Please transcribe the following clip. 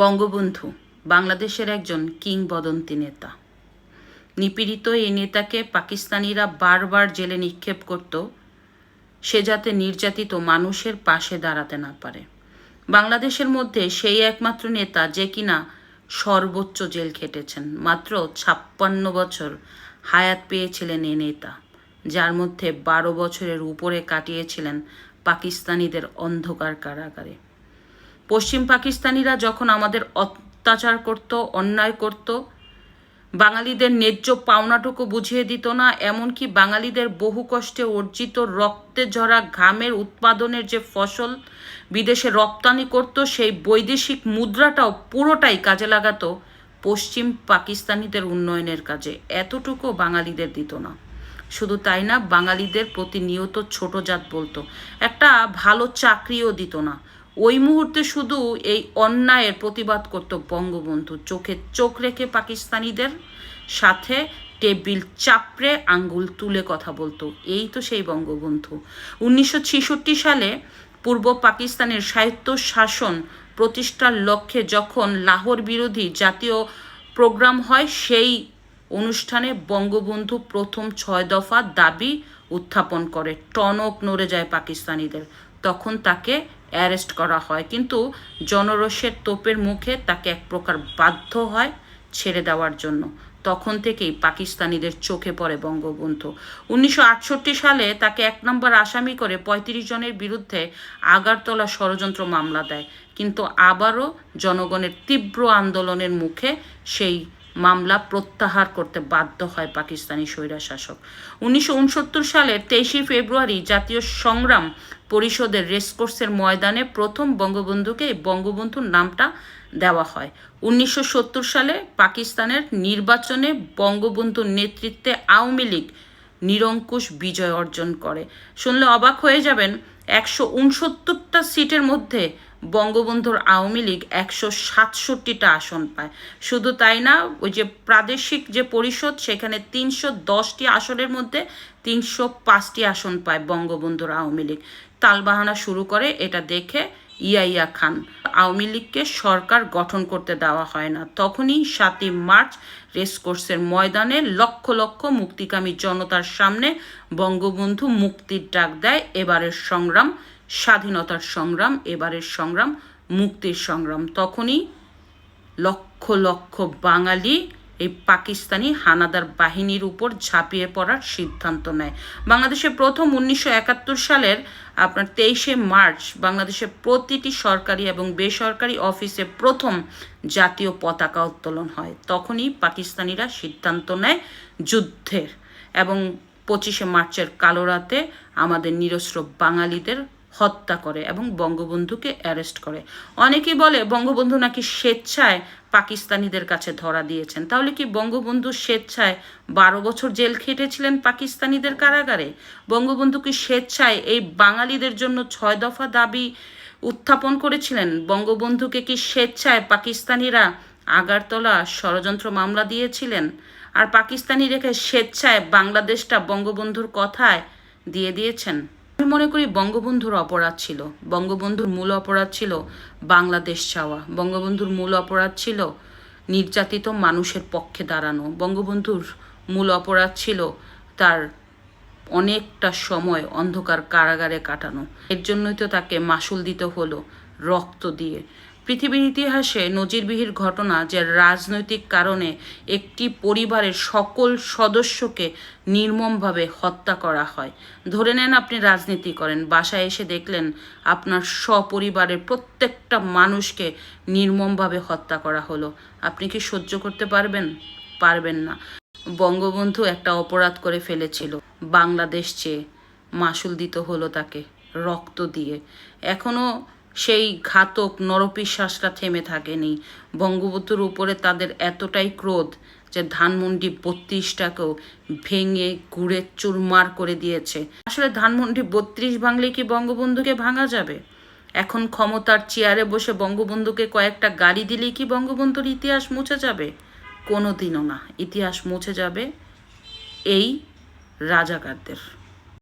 বঙ্গবন্ধু বাংলাদেশের একজন কিংবদন্তি নেতা। নিপীড়িত এই নেতাকে পাকিস্তানিরা বারবার জেলে নিক্ষেপ করত সে যাতে নির্যাতিত মানুষের পাশে দাঁড়াতে না পারে। বাংলাদেশের মধ্যে সেই একমাত্র নেতা যে কিনা সর্বোচ্চ জেল খেটেছেন। মাত্র ছাপ্পান্ন বছর হায়াত পেয়েছিলেন এই নেতা, যার মধ্যে বারো বছরের উপরে কাটিয়েছিলেন পাকিস্তানিদের অন্ধকার কারাগারে। পশ্চিম পাকিস্তানিরা যখন আমাদের অত্যাচার করত, অন্যায় করত, বাঙালিদের ন্যায্য পাওনাটুকু বুঝিয়ে দিত না, এমনকি বাঙালিদের বহু কষ্টে অর্জিত রক্তে ঝরা ঘামের উৎপাদনের যে ফসল বিদেশে রপ্তানি করত, সেই বৈদেশিক মুদ্রাটাও পুরোটাই কাজে লাগাতো পশ্চিম পাকিস্তানিদের উন্নয়নের কাজে। এতটুকু বাঙালিদের দিত না। শুধু তাই না, বাঙালিদের প্রতিনিয়ত ছোট জাত বলতো। একটা ভালো চাকরিও দিত না। ওই মুহূর্তে শুধু এই অন্যায়ের প্রতিবাদ করত বঙ্গবন্ধু। চোখে চোখ রেখে পাকিস্তানিদের সাথে টেবিল চাপড়ে আঙ্গুল তুলে কথা বলতো। এই তো সেই বঙ্গবন্ধু। উনিশশো ছেষট্টি সালে পূর্ব পাকিস্তানের সাহিত্য শাসন প্রতিষ্ঠার লক্ষ্যে যখন লাহোর বিরোধী জাতীয় প্রোগ্রাম হয়, সেই অনুষ্ঠানে বঙ্গবন্ধু প্রথম ছয় দফা দাবি উত্থাপন করে। টনক নড়ে যায় পাকিস্তানিদের। তখন তাকে অ্যারেস্ট করা হয়। কিন্তু জনরসের তোপের মুখে তাকে এক প্রকার বাধ্য হয় ছেড়ে দেওয়ার জন্য। তখন থেকেই পাকিস্তানিদের চোখে পড়ে বঙ্গবন্ধু। উনিশশো আটষট্টি সালে তাকে এক নম্বর আসামি করে ৩৫ জনের বিরুদ্ধে আগারতলা ষড়যন্ত্র মামলা দেয়। কিন্তু আবারও জনগণের তীব্র আন্দোলনের মুখে সেই মামলা প্রত্যাহার করতে বাধ্য হয় পাকিস্তানি স্বৈরাশাসক। উনিশশো সালের তেইশে ফেব্রুয়ারি জাতীয় সংগ্রাম পরিষদের রেসকোর্সের ময়দানে প্রথম বঙ্গবন্ধুকে বঙ্গবন্ধুর নামটা দেওয়া হয়। উনিশশো সত্তর সালে পাকিস্তানের নির্বাচনে বঙ্গবন্ধুর নেতৃত্বে আওয়ামী লীগ নিরঙ্কুশ বিজয় অর্জন করে। শুনলে অবাক হয়ে যাবেন, একশো উনসত্তরটা সিটের মধ্যে বঙ্গবন্ধুর আওয়ামী লীগ একশো সাতষট্টিটা আসন পায়। শুধু তাই না, ওই যে প্রাদেশিক যে পরিষদ, সেখানে তিনশো দশটি আসনের মধ্যে তিনশো পাঁচটি আসন পায় বঙ্গবন্ধুর আওয়ামী লীগ। তালবাহানা শুরু করে, এটা দেখে ইয়াইয়া খান। আওয়ামী লীগকে সরকার গঠন করতে দেওয়া হয় না। তখনই সাতই মার্চ রেসকোর্সের ময়দানে লক্ষ লক্ষ মুক্তিকামী জনতার সামনে বঙ্গবন্ধু মুক্তির ডাক দেয়। এবারের সংগ্রাম স্বাধীনতার সংগ্রাম, এবারের সংগ্রাম, মুক্তির সংগ্রাম। তখনই লক্ষ লক্ষ বাঙালি এই পাকিস্তানি হানাদার বাহিনীর উপর ঝাঁপিয়ে পড়ার সিদ্ধান্ত নেয়। বাংলাদেশে প্রথম উনিশশো একাত্তর সালের আপনার তেইশে মার্চ বাংলাদেশের প্রতিটি সরকারি এবং বেসরকারি অফিসে প্রথম জাতীয় পতাকা উত্তোলন হয়। তখনই পাকিস্তানিরা সিদ্ধান্ত নেয় যুদ্ধের এবং পঁচিশে মার্চের কালো রাতে আমাদের নিরস্ত্র বাঙালিদের হত্যা করে এবং বঙ্গবন্ধুকে অ্যারেস্ট করে। অনেকেই বলে বঙ্গবন্ধু নাকি স্বেচ্ছায় পাকিস্তানিদের কাছে ধরা দিয়েছেন। তাহলে কি বঙ্গবন্ধু স্বেচ্ছায় বারো বছর জেল খেটেছিলেন পাকিস্তানিদের কারাগারে? বঙ্গবন্ধু কি স্বেচ্ছায় এই বাঙালিদের জন্য ছয় দফা দাবি উত্থাপন করেছিলেন? বঙ্গবন্ধুকে কি স্বেচ্ছায় পাকিস্তানিরা আগারতলা ষড়যন্ত্র মামলা দিয়েছিলেন? আর পাকিস্তানি রেখে স্বেচ্ছায় বাংলাদেশটা বঙ্গবন্ধুর কথায় দিয়ে দিয়েছেন? মনে করি বঙ্গবন্ধুর অপরাধ ছিল। বঙ্গবন্ধুর মূল অপরাধ ছিল বাংলাদেশ চাওয়া। বঙ্গবন্ধুর মূল অপরাধ ছিল নির্যাতিত মানুষের পক্ষে দাঁড়ানো। বঙ্গবন্ধুর মূল অপরাধ ছিল তার অনেকটা সময় অন্ধকার কারাগারে কাটানো। এর জন্যই তো তাকে মাসুল দিতে হলো। রক্ত দিয়ে। পৃথিবীর ইতিহাসে নজিরবিহীর ঘটনা যে রাজনৈতিক কারণে একটি পরিবারের সকল সদস্যকে নির্মমভাবে হত্যা করা হয়। ধরে নেন আপনি রাজনীতি করেন, বাসায় এসে দেখলেন আপনার সপরিবারের প্রত্যেকটা মানুষকে নির্মমভাবে হত্যা করা হলো। আপনি কি সহ্য করতে পারবেন? পারবেন না। বঙ্গবন্ধু একটা অপরাধ করে ফেলেছিল। বাংলাদেশ চেয়ে মাসুল দিতে হলো তাকে রক্ত দিয়ে। এখনও সেই ঘাতক নরপিশ্বাসটা থেমে থাকেনি। বঙ্গবন্ধুর উপরে তাদের এতটাই ক্রোধ যে ধানমন্ডি বত্রিশটাকেও ভেঙে গুড়ে চুরমার করে দিয়েছে। আসলে ধানমন্ডি বত্রিশ ভাঙলে কি বঙ্গবন্ধুকে ভাঙা যাবে? এখন ক্ষমতার চেয়ারে বসে বঙ্গবন্ধুকে কয়েকটা গাড়ি দিলেই কি বঙ্গবন্ধুর ইতিহাস মুছে যাবে? কোনো দিনও না। ইতিহাস মুছে যাবে এই রাজাকারদের।